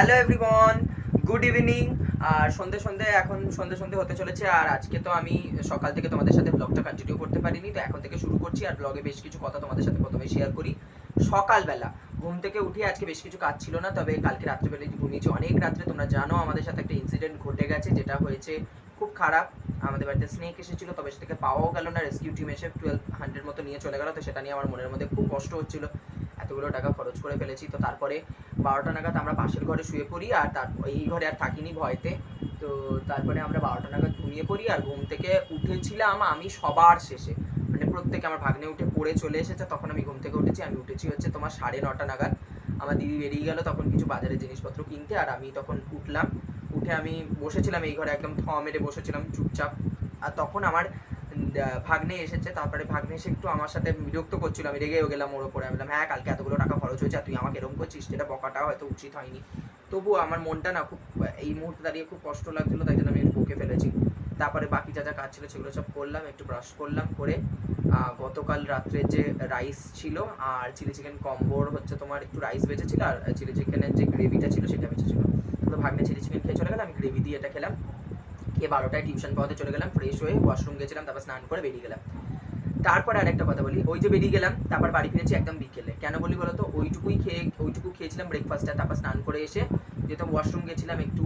Hello everyone good evening আর সন্ধে সন্ধে, এখন সন্ধে সন্ধে হতে চলেছে। আর আজকে তো আমি সকাল থেকে তোমাদের সাথে ব্লগটা কন্টিনিউ করতে পারিনি, তো এখন থেকে শুরু করছি। আর ব্লগে বেশ কিছু কথা তোমাদের সাথে প্রথমে শেয়ার করি। সকালবেলা ঘুম থেকে উঠে আজকে বেশ কিছু কাজ ছিল না, তবে কালকে রাত্রেবেলা ঘুমিয়েছি, অনেক রাত্রে তোমরা জানো, আমাদের সাথে একটা ইনসিডেন্ট ঘটে গেছে, যেটা হয়েছে খুব খারাপ। আমাদের বাড়িতে স্নেক এসেছিল, তবে সেটাকে পাওয়াও গেল না রেস্কিউ টিম এসে টুয়েলভ হান্ড্রেড মতো নিয়ে চলে গেল, তো সেটা নিয়ে আমার মনের মধ্যে খুব কষ্ট হচ্ছিল। এতগুলো টাকা খরচ করে ফেলেছি। তো তারপরে বারোটা নাগাদ আমরা পাশের ঘরে শুয়ে পড়ি আর তার, এই ঘরে আর থাকিনি ভয়তে। তো তারপরে আমরা বারোটা নাগাদ ঘুমিয়ে পড়ি আর ঘুম থেকে উঠেছিলাম আমি সবার শেষে। মানে প্রত্যেকে আমার ভাগ্নে উঠে পড়ে চলে এসেছে, তখন আমি ঘুম থেকে উঠেছি, আমি উঠেছি হচ্ছে তোমার সাড়ে নটা নাগাদ। আমার দিদি বেরিয়ে গেল তখন কিছু বাজারে জিনিসপত্র কিনতে আর আমি তখন উঠলাম। উঠে আমি বসেছিলাম এই ঘরে একদম থ মেরে বসেছিলাম চুপচাপ। আর তখন আমার ভাগ্নে এসেছে, তারপরে ভাগ্নে এসে একটু আমার সাথে বিরক্ত করছিল। আমি রেগেও গেলাম ওর ওপরে আমি বললাম হ্যাঁ কালকে এতগুলো টাকা খরচ হয়েছে আর তুই আমাকে এরকম করছিস, সেটা বকাটা হয়তো উচিত হয়নি। তবুও আমার মনটা না খুব, এই মুহূর্তে দাঁড়িয়ে খুব কষ্ট লাগছিল, তাই জন্য আমি একটু বকে ফেলেছি। তারপরে বাকি যা যা কাজ ছিল, সেগুলো সব করলাম, একটু ব্রাশ করলাম, করে গতকাল রাত্রে যে রাইস ছিল আর চিলি চিকেন কম্বোর হচ্ছে তোমার একটু রাইস বেঁচেছিল আর চিলি চিকেনের যে গ্রেভিটা ছিল, সেটা বেঁচেছিল। তো ভাগ্নে চিলি চিকেন খেয়ে চলে গেলাম আমি গ্রেভি দিয়ে এটা খেলাম। খেয়ে বারোটায় টিউশন পাওয়াতে চলে গেলাম ফ্রেশ হয়ে ওয়াশরুম গেছিলাম, তারপর স্নান করে বেরিয়ে গেলাম। তারপরে আরেকটা কথা বলি, ওই যে বেরিয়ে গেলাম, তারপর বাড়ি ফিরেছি একদম বিকেলে। কেন বলি বলো তো ওইটুকুই খেয়ে, ওইটুকু খেয়েছিলাম ব্রেকফাস্টটা তারপর স্নান করে এসে যেহেতু ওয়াশরুম গেছিলাম একটু,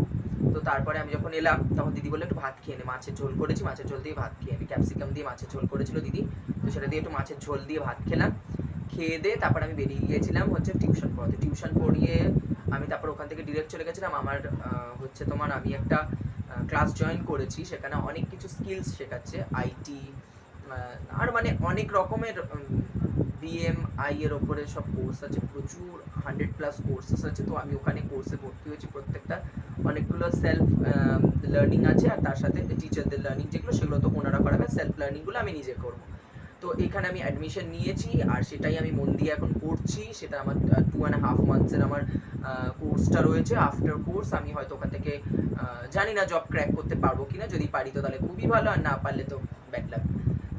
তো তারপরে আমি যখন এলাম, তখন দিদি বলল, একটু ভাত খেয়ে নে, মাছের ঝোল করেছি, মাছের ঝোল দিয়ে ভাত খেয়ে নে। ক্যাপসিকাম দিয়ে মাছের ঝোল করেছিল দিদি, তো সেটা দিয়ে একটু মাছের ঝোল দিয়ে ভাত খেলাম। খেয়ে দিয়ে তারপর আমি বেরিয়ে গিয়েছিলাম হচ্ছে টিউশন পড়াতে। টিউশন পড়িয়ে আমি তারপর ওখান থেকে ডিরেক্ট চলে গেছিলাম। আমার হচ্ছে তোমার আমি একটা ক্লাস জয়েন করেছি, সেখানে অনেক কিছু স্কিলস শেখাচ্ছে আইটি আর মানে অনেক রকমের বিএম আই এর ওপরে সব কোর্স আছে, প্রচুর হান্ড্রেড প্লাস কোর্সেস আছে, তো আমি ওখানে কোর্সে ভর্তি হয়েছি প্রত্যেকটা। অনেকগুলো সেলফ লার্নিং আছে, আর তার সাথে টিচারদের লার্নিং যেগুলো, সেগুলো তো ওনারা করাবে সেলফ লার্নিংগুলো আমি নিজে করব। তো এখানে আমি অ্যাডমিশন নিয়েছি আর সেটাই আমি মন দিয়ে এখন করছি। সেটা আমার টু অ্যান্ড হাফ মান্থসের আমার কোর্সটা রয়েছে। আফটার কোর্স আমি হয়তো ওখান থেকে জানি না জব ক্র্যাক করতে পারব কিনা। যদি পারি তো তাহলে খুবই ভালো, আর না পারলে তো ব্যাড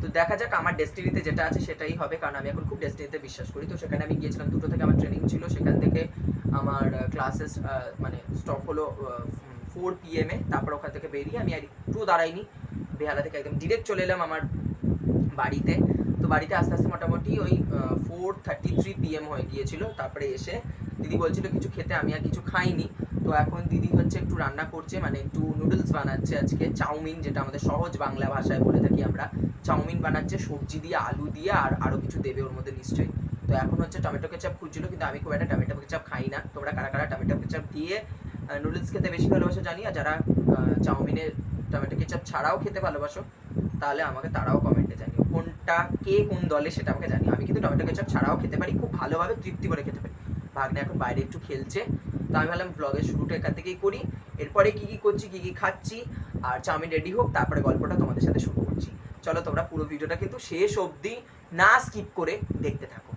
তো দেখা যাক আমার ডেস্টিনিতে যেটা আছে সেটাই হবে, কারণ আমি এখন খুব ডেস্টিনিতে বিশ্বাস করি। তো সেখানে আমি গিয়েছিলাম, দুটো থেকে আমার ট্রেনিং ছিল। সেখান থেকে আমার ক্লাসেস মানে স্টপ হলো ফোর পিএমে তারপর ওখান থেকে বেরিয়ে আমি আর একটু দাঁড়াইনি। বেহালা থেকে একদম ডিরেক্ট চলে এলাম আমার বাড়িতে। তো বাড়িতে আস্তে আস্তে মোটামুটি ওই ফোর থার্টি থ্রি পিএম হয়ে গিয়েছিল। তারপরে এসে দিদি বলছিল কিছু খেতে, আমি আর কিছু খাইনি। তো এখন দিদি হচ্ছে একটু রান্না করছে মানে একটু নুডলস বানাচ্ছে আজকে, চাউমিন যেটা আমাদের সহজ বাংলা ভাষায় বলে থাকি আমরা। চাউমিন বানাচ্ছে, সবজি দিয়ে, আলু দিয়ে, আর আরও কিছু দেবে ওর মধ্যে নিশ্চয়ই। তো এখন হচ্ছে টমেটো কেচাপ খুঁজছিল, কিন্তু আমি খুব একটা টমেটো কেচাপ খাই না। তোমরা কারা কারা টমেটো কেচাপ দিয়ে নুডলস খেতে বেশি ভালোবাসো জানি, আর যারা চাউমিনের টমেটো কেচাপ ছাড়াও খেতে ভালোবাসো, তাহলে আমাকে তারাও কমেন্টে জানিও। কোনটা কে কোন দলে সেটা আমাকে জানিও আমি কিন্তু টমেটো কেচাপ ছাড়াও খেতে পারি, খুব ভালোভাবে তৃপ্তি করে খেতে পারি। ভাগ্নে এখন বাইরে একটু খেলছে, তো আমি ভাবলাম ব্লগের শুরুটা এখান থেকেই করি। এরপরে কি কি করছি, কি কি খাচ্ছি, আর চাউমিন রেডি হোক, তারপরে গল্পটা তোমাদের সাথে শুরু করছি। চলো তোমরা পুরো ভিডিওটা কিন্তু শেষ অবধি না স্কিপ করে দেখতে থাকো।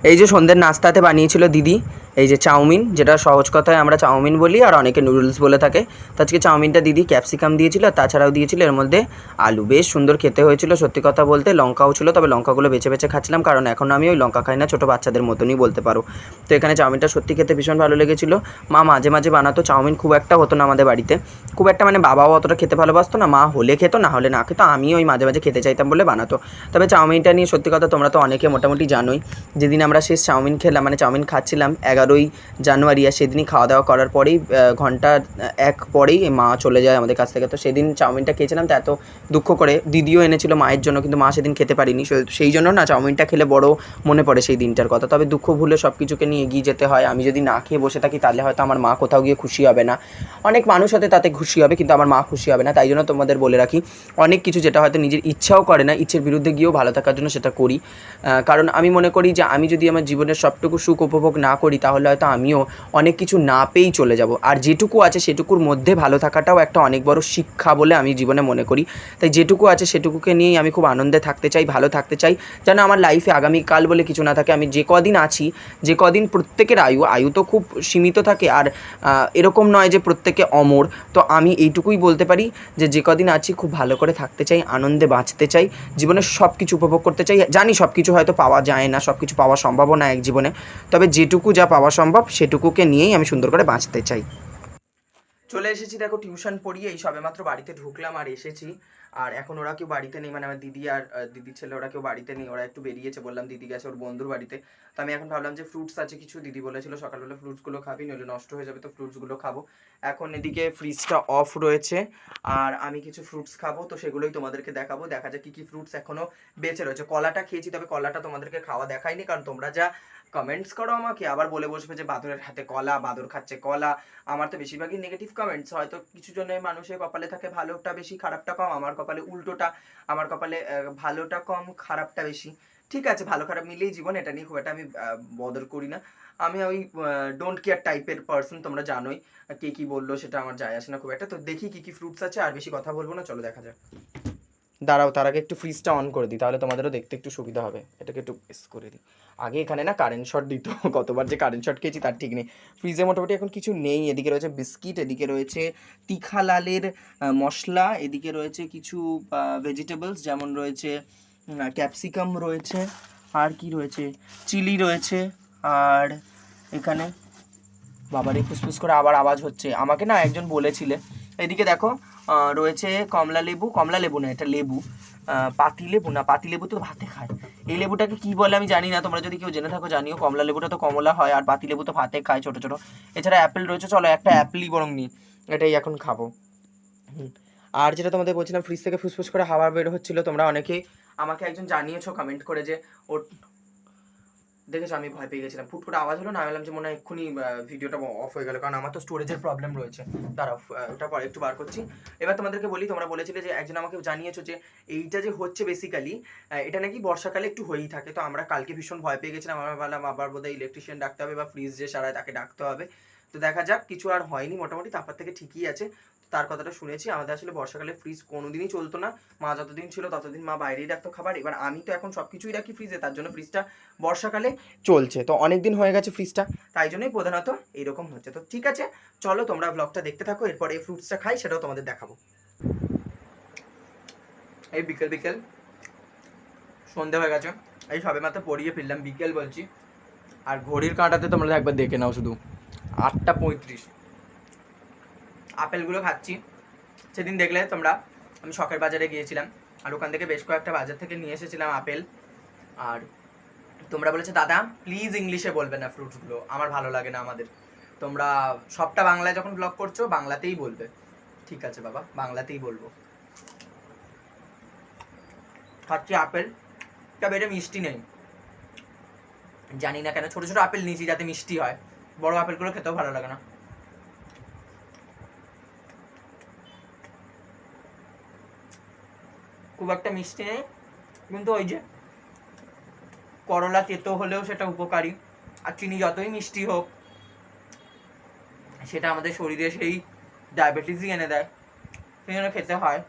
এই যে সন্ধ্যের নাস্তাতে বানিয়েছিল দিদি এই যে চাউমিন, যেটা সহজ কথায় আমরা চাউমিন বলি আর অনেকে নুডলস বলে থাকে। তো আজকে চাউমিনটা দিদি ক্যাপসিকাম দিয়েছিল আর তাছাড়াও দিয়েছিল এর মধ্যে আলু। বেশ সুন্দর খেতে হয়েছিল সত্যি কথা বলতে, লঙ্কাও ছিল, তবে লঙ্কাগুলো বেছে বেছে খাচ্ছিলাম কারণ এখন আমি ওই লঙ্কা খাই না, ছোটো বাচ্চাদের মতনই বলতে পারো। তো এখানে চাউমিনটা সত্যি খেতে ভীষণ ভালো লেগেছিল। মা মাঝে মাঝে বানাতো, চাউমিন খুব একটা হতো না আমাদের বাড়িতে। খুব একটা মানে বাবাও অতটা খেতে ভালোবাসতো না, মা হলে খেত, না হলে না খেতো আমি ওই মাঝে মাঝে খেতে চাইতাম বলে বানাতো। তবে চাউমিনটা নিয়ে সত্যি কথা তোমরা তো অনেকে মোটামুটি জানোই। যেদিন আমরা শেষ চাউমিন খেলাম মানে চাউমিন খাচ্ছিলাম এগারোই জানুয়ারি আর সেদিনই খাওয়া দাওয়া করার পরেই আহ, ঘণ্টা এক পরেই মা চলে যায় আমাদের কাছ থেকে। তো সেদিন চাউমিনটা খেয়েছিলাম তো এত দুঃখ করে দিদিও এনেছিল মায়ের জন্য কিন্তু মা সেদিন খেতে পারিনি। সেই জন্য না চাউমিনটা খেলে বড় মনে পড়ে সেই দিনটার কথা। তবে দুঃখ ভুলে সব কিছুকে নিয়ে এগিয়ে যেতে হয়। আমি যদি না খেয়ে বসে থাকি তাহলে হয়তো আমার মা কোথাও গিয়ে খুশি হবে না। অনেক মানুষ হতে তাতে খুশি হবে কিন্তু আমার মা খুশি হবে না। তাই জন্য তোমাদের বলে রাখি অনেক কিছু যেটা হয়তো নিজের ইচ্ছাও করে না ইচ্ছের বিরুদ্ধে গিয়েও ভালো থাকার জন্য সেটা করি। কারণ আমি মনে করি যে আমি যদি আমার জীবনের সবটুকু সুখ উপভোগ না করি তাহলে হয়তো আমিও অনেক কিছু না পেয়েই চলে যাব। আর যেটুকু আছে সেটুকুর মধ্যে ভালো থাকাটাও একটা অনেক বড় শিক্ষা বলে আমি জীবনে মনে করি। তাই যেটুকু আছে সেটুকুকে নিয়েই আমি খুব আনন্দে থাকতে চাই, ভালো থাকতে চাই। যেন আমার লাইফে আগামীকাল বলে কিছু না থাকে, আমি যে কদিন আছি, যে কদিন প্রত্যেকের আয়ু আয়ু তো খুব সীমিত থাকে আর এরকম নয় যে প্রত্যেকে অমর। তো আমি এইটুকুই বলতে পারি যে যে কদিন আছি খুব ভালো করে থাকতে চাই, আনন্দে বাঁচতে চাই জীবনের সব কিছু উপভোগ করতে চাই। জানি সব কিছু হয়তো পাওয়া যায় না সব কিছু পাওয়া সম্ভব না এক জীবনে। তবে যেটুকু যা পাওয়া খাওয়া সম্ভব, সেটুকুকে নিয়েই আমি সুন্দর করে বাঁচতে চাই। চলে এসেছি, দেখো, টিউশন পড়িয়ে এই সবে মাত্র বাড়িতে ঢুকলাম আর এসেছি। আর এখন ওরা কেউ বাড়িতে নেই মানে আমার দিদি আর দিদির ছেলে ওরা কেউ বাড়িতে নেই, ওরা একটু বেরিয়েছে, বললাম দিদি গেছে ওর বন্ধুর বাড়িতে। তো আমি এখন ভাবলাম যে ফ্রুটস আছে কিছু, দিদি বলেছিল সকালবেলা ফ্রুটসগুলো খাবি, নইলে নষ্ট হয়ে যাবে, তো ফ্রুটসগুলো খাব। এখন এদিকে ফ্রিজটা অফ রয়েছে, আর আমি কিছু ফ্রুটস খাব, তো সেগুলোই তোমাদেরকে দেখাবো, দেখা যাক কি কি ফ্রুটস এখনও বেঁচে রয়েছে। কলাটা খেয়েছি, তবে কলাটা তোমাদেরকে খাওয়া দেখাইনি, কারণ তোমরা যা কমেন্টস করো আমাকে। আবার বলে বসবে যে বাদরের হাতে কলা, বাদর খাচ্ছে কলা। আমার তো বেশিরভাগই নেগেটিভ কমেন্টস হয়তো কিছু জনের মানুষের কপালে থাকে ভালোটা বেশি, খারাপটা কম। আমার কপালে উল্টোটা, আমার কপালে ভালোটা কম, খারাপটা বেশি। ঠিক আছে, ভালো খারাপ মিলেই জীবন, এটা নিয়ে খুব একটা আমি বদল করি না। আমি ওই ডোন্ট কেয়ার টাইপের পার্সন তোমরা জানোই, কে কি বলল সেটা আমার যায় আসে না খুব একটা। তো দেখি কি কি ফ্রুটস আছে, আর বেশি কথা বলব না, চলো দেখা যাক। দাঁড়াও, তার আগে একটু ফ্রিজটা অন করে দিই, তাহলে তোমাদেরও দেখতে একটু সুবিধা হবে। এটাকে একটু এস করে দিই। আগে এখানে না কারেন্ট শট দিত কতবার যে কারেন্ট শট খেয়েছি তার ঠিক নেই। ফ্রিজে মোটামুটি এখন কিছু নেই, এদিকে রয়েছে বিস্কিট এদিকে রয়েছে তিখা লালের মশলা, এদিকে রয়েছে কিছু ভেজিটেবলস যেমন রয়েছে ক্যাপসিকাম রয়েছে, আর কি রয়েছে? চিলি রয়েছে, আর এখানে বাবারে ফুসফুস করে আবার আওয়াজ হচ্ছে। আমাকে না একজন বলেছিলে, এদিকে দেখো রয়েছে কমলা লেবু কমলা লেবু না, এটা লেবু। পাতি লেবু না, পাতি লেবু তো ভাতে খায়। এই লেবুটাকে কি বলে আমি জানি না, তোমরা যদি কেউ জেনে থাকো জানিও। কমলা লেবুটা তো কমলা হয় আর পাতি লেবু তো ভাতে খায় ছোট ছোট। এছাড়া অ্যাপেল রয়েছে, চলো একটা অ্যাপেলই বরং নিই। এটাই এখন খাব। আর যেটা তোমাদের বলছিলাম ফ্রিজ থেকে ফুসফুস করে হাওয়া বের হচ্ছিল, তোমরা অনেকেই আমাকে একজন জানিয়েছো কমেন্ট করে যে ওর দেখেছ আমি ভয় পেয়ে গেছিলাম। ফুট করে আওয়াজ হলো না আমি বললাম যে মনে হয় এক্ষুনি ভিডিওটা অফ হয়ে গেল। কারণ আমার তো স্টোরেজের প্রবলেম রয়েছে। দাঁড়াও ওটা পরে একটু বার করছি। এবার তোমাদেরকে বলি, তোমরা বলেছিলে যে একজন আমাকে জানিয়েছো যে এইটা যে হচ্ছে বেসিক্যালি এটা নাকি বর্ষাকালে একটু হয়েই থাকে। তো আমরা কালকে ভীষণ ভয় পেয়ে গেছিলাম। আমরা ভাবলাম, আবার বোধহয় ইলেকট্রিশিয়ান ডাকতে হবে বা ফ্রিজ যে সারায় তাকে ডাকতে হবে। তো দেখা যাক, কিছু আর হয়নি মোটামুটি, তারপর থেকে ঠিকই আছে। তার কথাটা শুনেছি। আমাদের আসলে বর্ষাকালে ফ্রিজ কোনোদিনই চলতো না। মা যতদিন ছিল ততদিন মা বাইরেই রাখতো খাবার। এবার আমি তো এখন সব কিছুই রাখি ফ্রিজে তার জন্য ফ্রিজটা বর্ষাকালে চলছে। তো অনেক দিন হয়ে গেছে ফ্রিজটা তাই জন্যই প্রধানত এইরকম হচ্ছে। তো ঠিক আছে, চলো তোমরা ব্লগটা দেখতে থাকো, এরপর এই ফ্রুটসটা খাই, সেটাও তোমাদের দেখাবো। এই বিকেল বিকেল। সন্ধে হয়ে গেছে। এই সবে মাত্র পড়িয়ে ফিরলাম বিকেল বলছি। আর ঘড়ির কাঁটাতে তোমরা একবার দেখে নাও শুধু। আটটা পঁয়ত্রিশ। আপেলগুলো খাচ্ছি। সেদিন দেখলে তোমরা, আমি শখের বাজারে গিয়েছিলাম, আর ওখান থেকে বেশ কয়েকটা বাজার থেকে নিয়ে এসেছিলাম আপেল। আর তোমরা বলেছ, দাদা প্লিজ ইংলিশে বলবে না ফ্রুটসগুলো আমার ভালো লাগে না আমাদের। তোমরা সবটা বাংলায় যখন ব্লগ করছ, বাংলাতেই বলবে। ঠিক আছে বাবা, বাংলাতেই বলব। খাচ্ছি আপেল, তবে এটা মিষ্টি নেই। জানি না কেন, ছোট ছোট আপেল নিয়েছি যাতে মিষ্টি হয়। বড় আপেলগুলো খেতেও ভালো লাগে না। খুব একটা মিষ্টি নেই। কিন্তু ওই যে করলা তেতো হলেও সেটা উপকারী। আর চিনি যতই মিষ্টি হোক, সেটা আমাদের শরীরে সেই ডায়াবেটিসই এনে দেয়। সেই জন্য খেতে হয়।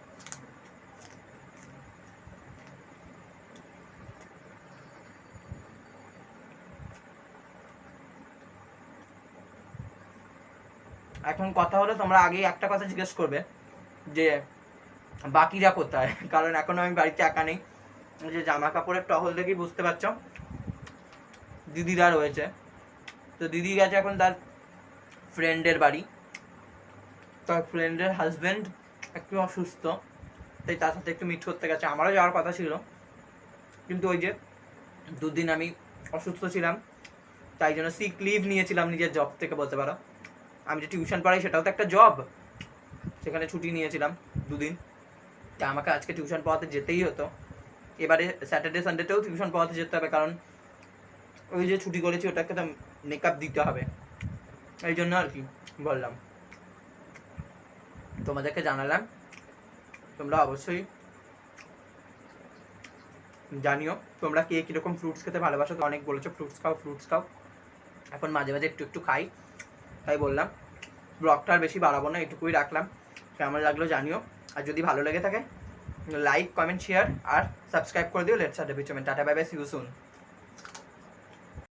এখন কথা হলো তোমরা আগেই একটা কথা জিজ্ঞেস করবে যে বাকিরা কোথায়? কারণ এখন আমি বাড়িতে একা নেই। যে জামা কাপড়ের টহল দেখেই বুঝতে পারছ। দিদিরা রয়েছে। তো দিদি গেছে এখন তার ফ্রেন্ডের বাড়ি। তার ফ্রেন্ডের হাজবেন্ড একটু অসুস্থ। তাই তার সাথে একটু মিট করতে গেছে। আমারও যাওয়ার কথা ছিল। কিন্তু ওই যে দুদিন আমি অসুস্থ ছিলাম। তাই জন্য সিক লিভ নিয়েছিলাম নিজের জব থেকে বলতে পারো। আমি যে টিউশন পড়াই সেটাও তো একটা জব সেখানে ছুটি নিয়েছিলাম দুদিন। তা আমাকে আজকে টিউশন পড়াতে যেতেই হতো। এবারে স্যাটারডে সানডেতেও টিউশন পড়াতে যেতে হবে, কারণ ওই যে ছুটি করেছি, ওটাকে তো মেকআপ দিতে হবে। এই জন্য আর কি বললাম। তোমাদেরকে জানালাম, তোমরা অবশ্যই জানিও, তোমরা কে কীরকম ফ্রুটস খেতে ভালোবাসো, তো অনেক বলেছ ফ্রুটস খাও ফ্রুটস খাও। এখন মাঝে মাঝে একটু একটু খাই, তাই বললাম। ব্লগটা আর বেশি বাড়াবো না, এটুকুই রাখলাম। কেমন লাগল জানিও। আর যদি ভালো লেগে থাকে লাইক কমেন্ট শেয়ার আর সাবস্ক্রাইব করে দিও। Let's R tata bye bye see you soon